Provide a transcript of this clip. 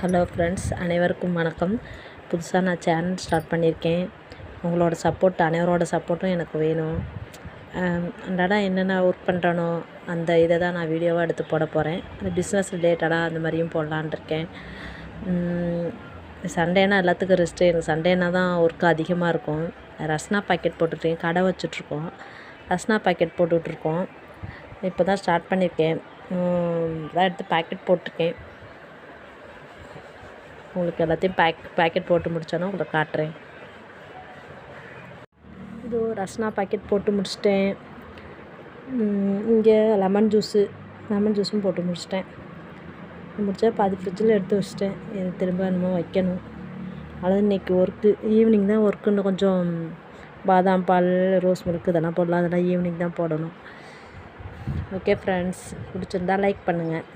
Hello friends அனைவருக்கும் வணக்கம். புதுசாக நான் சேனல் ஸ்டார்ட் பண்ணியிருக்கேன். உங்களோட சப்போர்ட் அனைவரோட சப்போர்ட்டும் எனக்கு வேணும். ஆம், அன்றாடம் என்னென்ன ஒர்க் பண்ணுறனோ அந்த இதை தான் நான் வீடியோவாக எடுத்து போட போகிறேன் அந்த பிஸ்னஸ் ரிலேட்டடாக அந்த மாதிரியும் போடலான் இருக்கேன். சண்டேனா எல்லாத்துக்கும் ரெஸ்ட்டு எனக்கு சண்டேனா தான் ஒர்க் அதிகமாக இருக்கும். ரஸ்னா பாக்கெட் போட்டுட்ருக்கேன் கடை வச்சுட்ருக்கோம். ரஸ்னா பாக்கெட் போட்டுட்ருக்கோம். இப்போ தான் ஸ்டார்ட் பண்ணியிருக்கேன் தான் எடுத்து பாக்கெட் போட்டிருக்கேன். உங்களுக்கு எல்லாத்தையும் பேக் பேக்கெட் போட்டு முடித்தோன்னா உங்களுக்கு காட்டுறேன். இது ரஸ்னா பாக்கெட் போட்டு முடிச்சிட்டேன். இங்கே லெமன் ஜூஸு லெமன் ஜூஸும் போட்டு முடிச்சிட்டேன். முடித்தா பாதி ஃப்ரிட்ஜில் எடுத்து வச்சிட்டேன். இது திரும்ப என்னமோ வைக்கணும். அதாவது இன்றைக்கி ஒர்க்கு ஈவினிங் தான் ஒர்க்குன்னு கொஞ்சம் பாதாம் பால் ரோஸ் மில்க் இதெல்லாம் போடலாம். அதெல்லாம் ஈவினிங் தான் போடணும். ஓகே ஃப்ரெண்ட்ஸ் பிடிச்சிருந்தா லைக் பண்ணுங்கள்